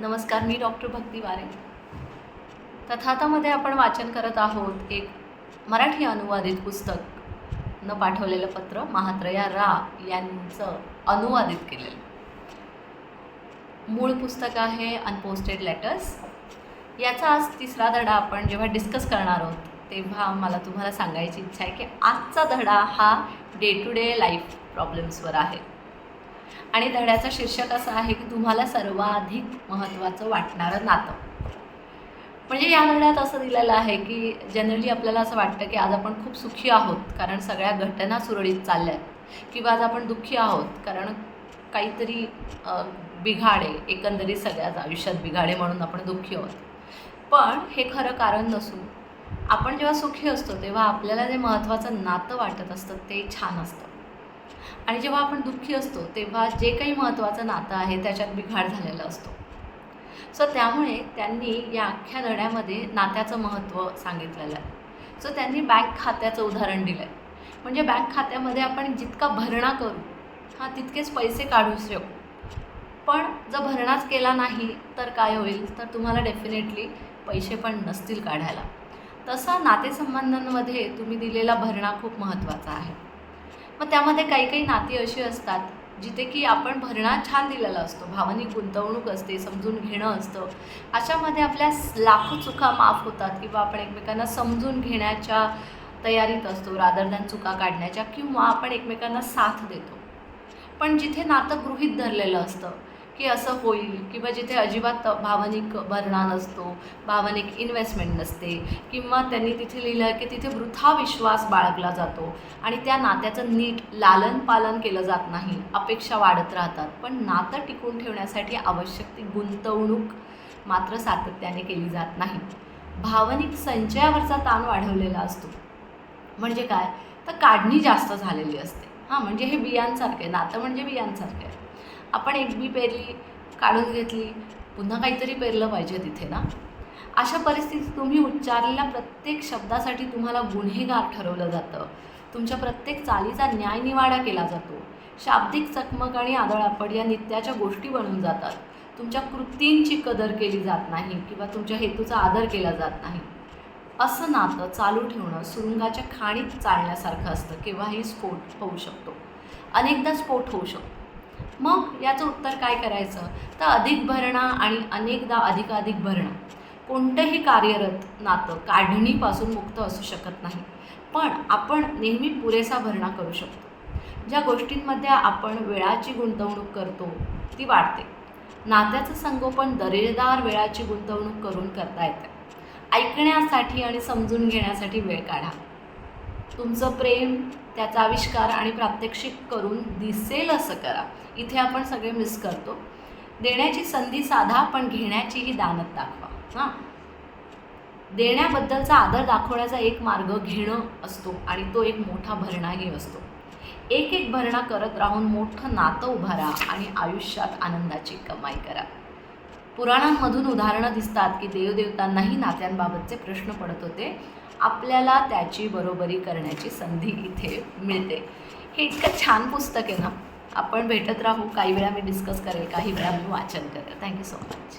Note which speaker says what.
Speaker 1: नमस्कार मी डॉक्टर भक्ती वारे. तथातामध्ये आपण वाचन करत आहोत एक मराठी अनुवादित पुस्तक. न पाठवलेलं पत्र महात्रया रा यांचं अनुवादित केलेलं. मूळ पुस्तक आहे अनपोस्टेड लेटर्स याचा आज तिसरा धडा आपण जेव्हा डिस्कस करणार आहोत तेव्हा मला तुम्हाला सांगायची इच्छा आहे की आजचा धडा हा डे टू डे लाईफ प्रॉब्लेम्सवर आहे. आणि धड्याचं शीर्षक असं आहे की तुम्हाला सर्वाधिक महत्त्वाचं वाटणारं नातं. म्हणजे या धड्यात असं दिलेलं आहे की जनरली आपल्याला असं वाटतं की आज आपण खूप सुखी आहोत कारण सगळ्या घटना सुरळीत चालल्या आहेत. किंवा आज आपण दुःखी आहोत कारण काहीतरी बिघाडे एकंदरीत सगळ्याच आयुष्यात बिघाडे म्हणून आपण दुःखी आहोत. पण हे खरं कारण नसून आपण जेव्हा सुखी असतो तेव्हा आपल्याला जे महत्त्वाचं नातं वाटत असतं ते छान असतं. आणि जेव्हा आपण दुःखी असतो तेव्हा जे काही महत्त्वाचं नातं आहे त्याच्यात बिघाड झालेला असतो. सो त्यामुळे त्यांनी या अख्ख्या धड्यामध्ये नात्याचं महत्त्व सांगितलेलं आहे. सो त्यांनी बँक खात्याचं उदाहरण दिलं आहे म्हणजे बँक खात्यामध्ये आपण जितका भरणा करू हां तितकेच पैसे काढू शकू पण जर भरणाच केला नाही तर काय होईल? तर तुम्हाला डेफिनेटली पैसे पण नसतील काढायला. तसा नातेसंबंधांमध्ये तुम्ही दिलेला भरणा खूप महत्त्वाचा आहे. मग त्यामध्ये काही काही नाती अशी असतात जिथे की आपण भरणा छान दिलेला असतो. भावनिक गुंतवणूक असते समजून घेणं असतं. अशामध्ये आपल्या लाखो चुका माफ होतात किंवा आपण एकमेकांना समजून घेण्याच्या तयारीत असतो रादर दॅन चुका काढण्याच्या किंवा आपण एकमेकांना साथ देतो. पण जिथे नातं गृहीत धरलेलं असतं की असं होईल किंवा जिथे अजिबात भावनिक भरणा नसतो भावनिक इन्व्हेस्टमेंट नसते किंवा त्यांनी तिथे लिहिलं आहे की तिथे वृथा विश्वास बाळगला जातो. आणि त्या नात्याचं नीट लालन पालन केलं जात नाही अपेक्षा वाढत राहतात. पण नातं टिकून ठेवण्यासाठी आवश्यक ती गुंतवणूक मात्र सातत्याने केली जात नाही. भावनिक संचयावरचा ताण वाढवलेला असतो. म्हणजे काय? तर काढणी जास्त झालेली असते. हां म्हणजे हे बियांसारखं आहे. नातं म्हणजे बियांसारखं आहे. आपण एक बी पेरली काढून घेतली पुन्हा काहीतरी पेरलं पाहिजे तिथे ना? अशा परिस्थितीत तुम्ही उच्चारलेल्या प्रत्येक शब्दासाठी तुम्हाला गुन्हेगार ठरवलं जातं. तुमच्या प्रत्येक चालीचा न्यायनिवाडा केला जातो. शाब्दिक चकमक आणि आदळापड या नित्याच्या गोष्टी बनून जातात. तुमच्या कृतींची कदर केली जात नाही किंवा तुमच्या हेतूचा आदर केला जात नाही. असं नातं चालू ठेवणं सुरुंगाच्या खाणीत चालण्यासारखं असतं. केव्हाही स्फोट होऊ शकतो. अनेकदा स्फोट होऊ शकतो. मग याचं उत्तर काय करायचं? तर अधिक भरणा आणि अनेकदा अधिकाधिक भरणा. कोणतंही कार्यरत नातं काढणीपासून मुक्त असू शकत नाही. पण आपण नेहमी पुरेसा भरणा करू शकतो. ज्या गोष्टींमध्ये आपण वेळाची गुंतवणूक करतो ती वाढते. नात्याचं संगोपन दर्जेदार वेळाची गुंतवणूक करून करता येतं. ऐकण्यासाठी आणि समजून घेण्यासाठी वेळ काढा. तुमचं प्रेम त्याचा आविष्कार आणि प्रात्यक्षिक करून दिसेल असं करा. इथे आपण सगळे मिस करतो. देण्याची संधी साधा पण घेण्याचीही दानत दाखवा. हां. देण्याबद्दलचा आदर दाखवण्याचा एक मार्ग घेणं असतो आणि तो एक मोठा भरणाही असतो. एक एक भरणा करत राहून मोठं नातं उभारा आणि आयुष्यात आनंदाची कमाई करा. पुराणांमधून उदाहरणं दिसतात की देवदेवतांनाही नात्यांबाबतचे प्रश्न पडत होते. आपल्याला त्याची बरोबरी करण्याची संधी इथे मिळते. हे इतकं छान पुस्तक आहे ना. आपण भेटत राहू. काही वेळा मी डिस्कस करेल काही वेळा मी वाचन करेल. Thank you so much